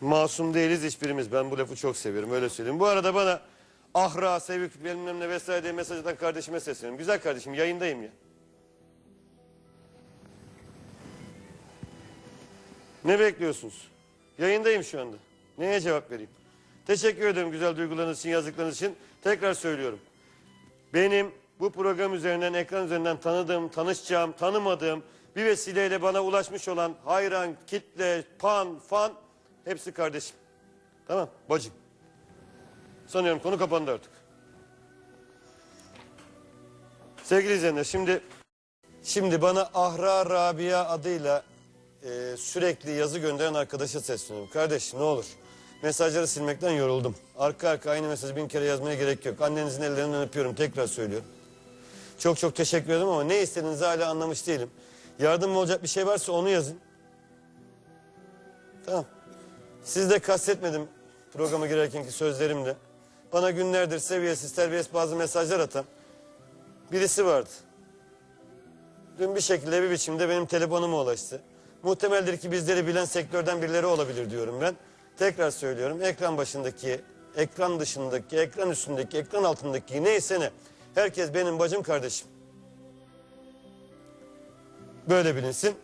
Masum değiliz hiçbirimiz. Ben bu lafı çok seviyorum öyle söyleyeyim. Bu arada bana ahra, sevik bilmem ne vesaire diye mesaj atan kardeşime sesleniyorum. Güzel kardeşim yayındayım ya. Ne bekliyorsunuz? Yayındayım şu anda. Neye cevap vereyim? Teşekkür ederim güzel duygularınız için, yazdıklarınız için. Tekrar söylüyorum. Benim bu program üzerinden, ekran üzerinden tanıdığım, tanışacağım, tanımadığım bir vesileyle bana ulaşmış olan hayran, kitle, pan, fan hepsi kardeşim. Tamam, bacım. Sanıyorum konu kapandı artık. Sevgili izleyenler şimdi şimdi bana Ahra Rabia adıyla e, sürekli yazı gönderen arkadaşa sesleniyorum. Kardeş ne olur mesajları silmekten yoruldum. Arka arka aynı mesajı bin kere yazmaya gerek yok. Annenizin ellerinden öpüyorum tekrar söylüyorum. Çok çok teşekkür ederim ama ne istediğinizi hala anlamış değilim. Yardım olacak bir şey varsa onu yazın. Tamam. Siz de kastetmedim programa girerkenki sözlerimle. Bana günlerdir seviyesiz, terbiyesiz bazı mesajlar atan birisi vardı. Dün bir şekilde bir biçimde benim telefonuma ulaştı. Muhtemeldir ki bizleri bilen sektörden birileri olabilir diyorum ben. Tekrar söylüyorum ekran başındaki, ekran dışındaki, ekran üstündeki, ekran altındaki neyse ne. Herkes benim bacım kardeşim. Böyle bilinsin.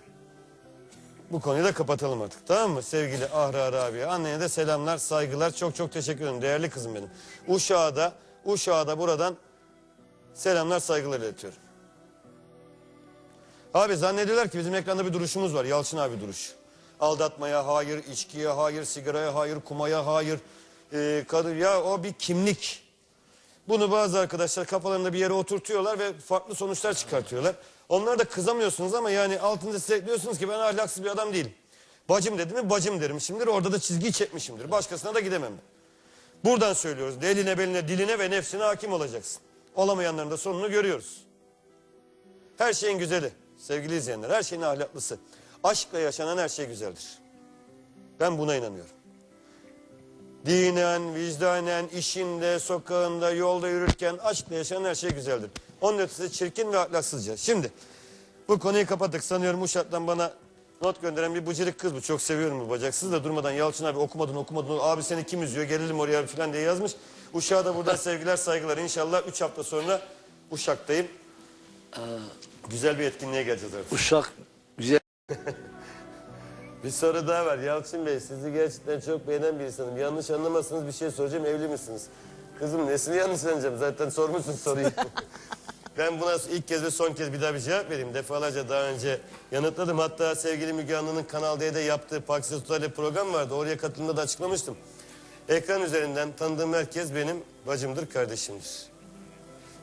Bu konuyu da kapatalım artık tamam mı sevgili Ahra Rabia. Annene de selamlar, saygılar. Çok çok teşekkür ederim değerli kızım benim. Uşağa da, Uşağa da buradan selamlar, saygılar iletiyorum. Abi zannediyorlar ki bizim ekranda bir duruşumuz var. Yalçın abi duruş. Aldatmaya hayır, içkiye hayır, sigaraya hayır, kumaya hayır. Ee, kadın ya o bir kimlik. Bunu bazı arkadaşlar kafalarında bir yere oturtuyorlar ve farklı sonuçlar çıkartıyorlar. Onlara da kızamıyorsunuz ama yani altında size diyorsunuz ki ben ahlaksız bir adam değilim. Bacım dedi mi bacım derim. Şimdi orada da çizgiyi çekmişimdir. Başkasına da gidemem. Buradan söylüyoruz. Eline, beline, diline ve nefsine hakim olacaksın. Olamayanların da sonunu görüyoruz. Her şeyin güzeli sevgili izleyenler. Her şeyin ahlaklısı. Aşkla yaşanan her şey güzeldir. Ben buna inanıyorum. Dinen, vicdanen, işinde, sokağında, yolda yürürken aşkla yaşanan her şey güzeldir. Onun ötesi çirkin ve ahlaksızca. Şimdi bu konuyu kapattık. Sanıyorum Uşak'tan bana not gönderen bir bıcırık kız bu. Çok seviyorum bu bacaksız da durmadan Yalçın abi okumadın okumadın. Abi seni kim üzüyor gelelim oraya falan diye yazmış. Uşak'a da buradan sevgiler saygılar. İnşallah 3 hafta sonra Uşak'tayım. Güzel bir etkinliğe geleceğiz artık. Uşak. Bir soru daha var. Yalçın Bey sizi gerçekten çok beğenen bir insanım. Yanlış anlamazsınız bir şey soracağım. Evli misiniz? Kızım nesini yanlış anlayacağım? Zaten sormuşsun soruyu. ben buna ilk kez ve son kez bir daha bir cevap vereyim. Defalarca daha önce yanıtladım. Hatta sevgili Müge Anlı'nın Kanal D'de yaptığı Paksiz Tutarlı program vardı. Oraya katıldığımda da açıklamıştım. Ekran üzerinden tanıdığım herkes benim bacımdır, kardeşimdir.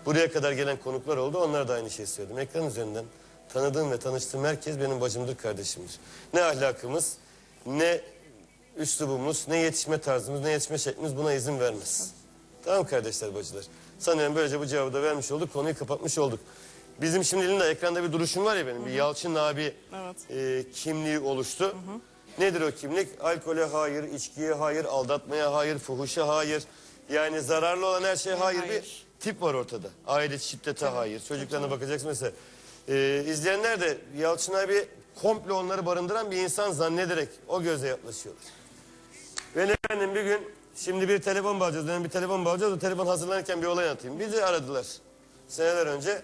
Buraya kadar gelen konuklar oldu. Onlar da aynı şeyi söyledim. Ekran üzerinden tanıdığım ve tanıştığım herkes benim bacımdır, kardeşimdir. Ne ahlakımız, ne üslubumuz, ne yetişme tarzımız, ne yetişme şeklimiz buna izin vermez. Tamam kardeşler, bacılar. Sanıyorum böylece bu cevabı da vermiş olduk, konuyu kapatmış olduk. Bizim şimdi elimde ekranda bir duruşum var ya benim. Bir Yalçın abi Evet. e, kimliği oluştu. Nedir o kimlik? Alkole hayır, içkiye hayır, aldatmaya hayır, fuhuşa hayır. Yani zararlı olan her şeye hayır, hayır. bir tip var ortada. Aile şiddete hayır. Çocuklarına bakacaksın mesela. E, izleyenler de Yalçın abi komple onları barındıran bir insan zannederek o göze yaklaşıyorlar. Ve efendim bir gün şimdi bir telefon bağlayacağız. Benim bir telefon bağlayacağız. O telefon hazırlanırken bir olay anlatayım. Bizi aradılar seneler önce.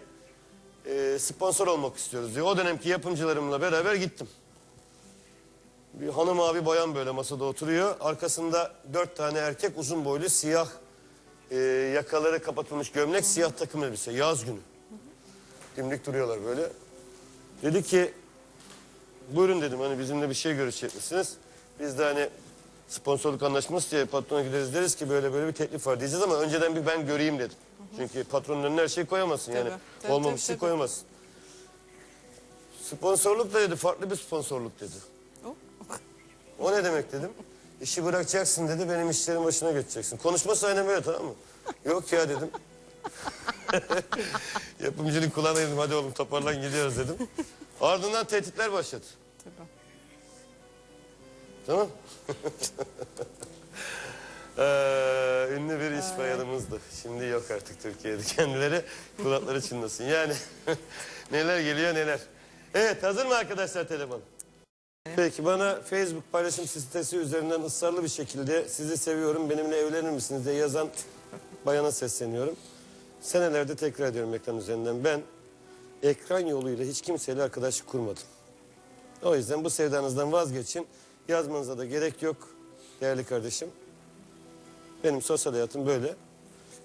e, sponsor olmak istiyoruz diyor. O dönemki yapımcılarımla beraber gittim. Bir hanım abi bayan böyle masada oturuyor. Arkasında dört tane erkek uzun boylu siyah e, yakaları kapatılmış gömlek siyah takım elbise. Yaz günü. Dimdik duruyorlar böyle. Dedi ki buyurun dedim hani bizimle bir şey görüşecek misiniz? Biz de hani sponsorluk anlaşması diye patrona gideriz deriz ki böyle böyle bir teklif var diyeceğiz ama önceden bir ben göreyim dedim. Çünkü patronun önüne her şeyi koyamazsın yani. Tabii, tabii, Olmamış tabii, şey tabii. koyamazsın. Sponsorluk da dedi farklı bir sponsorluk dedi. O. O ne demek dedim. İşi bırakacaksın dedi benim işlerin başına geçeceksin. Konuşması aynen böyle tamam mı? Yok ya dedim. Yapımcının kulağına dedim hadi oğlum toparlan gidiyoruz dedim. Ardından tehditler başladı. Tabii. Tamam. Ee, ünlü bir iş bayanımızdı. Şimdi yok artık Türkiye'de kendileri kulakları çınlasın. Yani neler geliyor neler. Evet hazır mı arkadaşlar telefon? Peki bana Facebook paylaşım sitesi üzerinden ısrarlı bir şekilde sizi seviyorum benimle evlenir misiniz diye yazan bayana sesleniyorum. Senelerde tekrar ediyorum ekran üzerinden. Ben ekran yoluyla hiç kimseyle arkadaşlık kurmadım. O yüzden bu sevdanızdan vazgeçin. Yazmanıza da gerek yok değerli kardeşim. Benim sosyal hayatım böyle.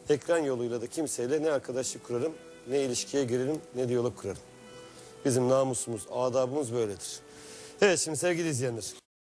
Ekran yoluyla da kimseyle ne arkadaşlık kurarım, ne ilişkiye girerim, ne diyalog kurarım. Bizim namusumuz, adabımız böyledir. Evet şimdi sevgili izleyenler.